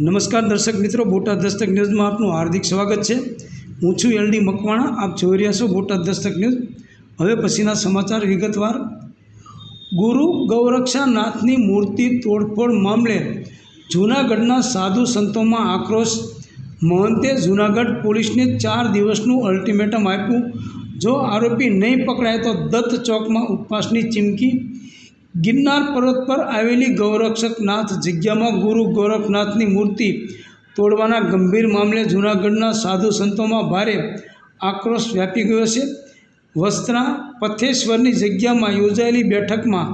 નમસ્કાર દર્શક મિત્રો, બોટાદ દસ્તક ન્યૂઝમાં આપનું હાર્દિક સ્વાગત છે. હું છું એલડી મકવાણા, આપ જોઈ રહ્યા છો બોટાદ દસ્તક ન્યૂઝ. હવે પછીના સમાચાર વિગતવાર. ગુરુ ગૌરક્ષાનાથની મૂર્તિ તોડફોડ મામલે જૂનાગઢના સાધુ સંતોમાં આક્રોશ. મહંતે જૂનાગઢ પોલીસને ચાર દિવસનું અલ્ટિમેટમ આપ્યું. જો આરોપી નહીં પકડાય તો દત્ત ચોકમાં ઉપવાસની ચીમકી. ગિરનાર પર્વત પર આવેલી ગૌરક્ષકનાથ જગ્યામાં ગુરુ ગોરખનાથની મૂર્તિ તોડવાના ગંભીર મામલે જૂનાગઢના સાધુ સંતોમાં ભારે આક્રોશ વ્યાપી ગયો છે. વસ્ત્રા પથેશ્વરની જગ્યામાં યોજાયેલી બેઠકમાં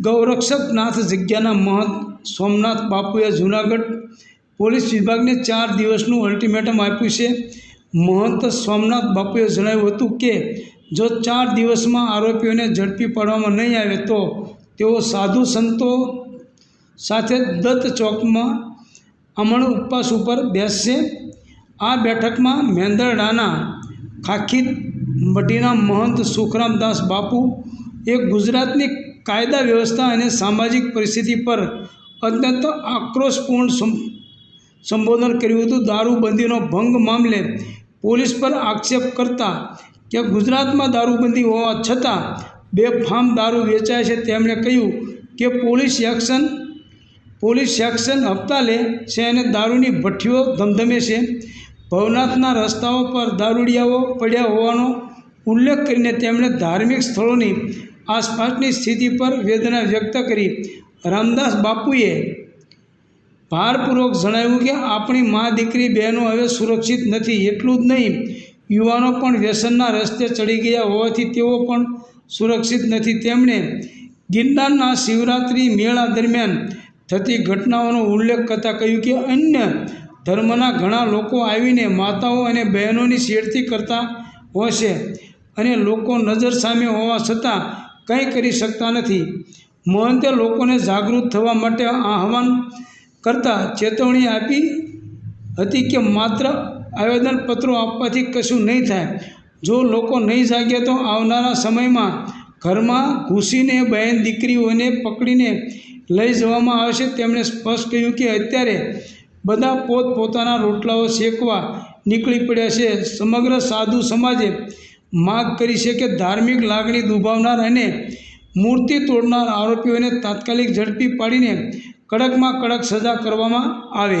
ગૌરક્ષકનાથ જગ્યાના મહંત સોમનાથ બાપુએ જૂનાગઢ પોલીસ વિભાગને ચાર દિવસનું અલ્ટિમેટમ આપ્યું છે. મહંત સોમનાથ બાપુએ જણાવ્યું હતું કે જો ચાર દિવસમાં આરોપીઓને ઝડપી પાડવામાં નહીં આવે તો તેઓ સાધુ સંતો સાથે દત્ત ચોકમાં અમણ ઉપવાસ ઉપર બેસશે. આ બેઠકમાં મેંદરડાના ખાખી મઢીના મહંત સુખરામદાસ બાપુ એ ગુજરાતની કાયદા વ્યવસ્થા અને સામાજિક પરિસ્થિતિ પર અત્યંત આક્રોશપૂર્ણ સંબોધન કર્યું હતું. દારૂબંધીનો ભંગ મામલે પોલીસ પર આક્ષેપ કરતા કે ગુજરાતમાં દારૂબંધી હોવા છતાં બેફામ દારૂ વેચાય છે તેમણે કહ્યું કે પોલીસ એક્શન, પોલીસ સેક્શન હપ્તા લે છે અને દારૂની ભઠ્ઠીઓ ધમધમે છે. ભવનાથના રસ્તાઓ પર દારૂડિયાઓ પડ્યા હોવાનો ઉલ્લેખ કરીને તેમણે ધાર્મિક સ્થળોની આસપાસની સ્થિતિ પર વેદના વ્યક્ત કરી. રામદાસ બાપુએ ભારપૂર્વક જણાવ્યું કે આપણી મા દીકરી બહેનો હવે સુરક્ષિત નથી, એટલું જ નહીં. યુવાનો પણ વ્યસનના રસ્તે ચડી ગયા હોવાથી તેઓ પણ સુરક્ષિત નથી. તેમણે ગિરનારના શિવરાત્રિ મેળા દરમિયાન થતી ઘટનાઓનો ઉલ્લેખ કરતાં કહ્યું કે અન્ય ધર્મના ઘણા લોકો આવીને માતાઓ અને બહેનોની છેડતી કરતા હોય અને લોકો નજર સામે હોવા છતાં કંઈ કરી શકતા નથી. મહંતે લોકોને જાગૃત થવા માટે આહવાન કરતાં ચેતવણી આપી હતી કે માત્ર આવેદનપત્રો આપવાથી કશું નહીં થાય. જો લોકો નહીં જાગે તો આવનારા સમયમાં ઘરમાં ઘૂસીને બહેન દીકરીઓને પકડીને લઈ જવામાં આવશે. તેમણે સ્પષ્ટ કહ્યું કે અત્યારે બધા પોતપોતાના રોટલાઓ શેકવા નીકળી પડ્યા છે. સમગ્ર સાધુ સમાજે માગ કરી છે કે ધાર્મિક લાગણી દુભાવનાર અને મૂર્તિ તોડનાર આરોપીઓને તાત્કાલિક ઝડપી પાડીને કડકમાં કડક સજા કરવામાં આવે.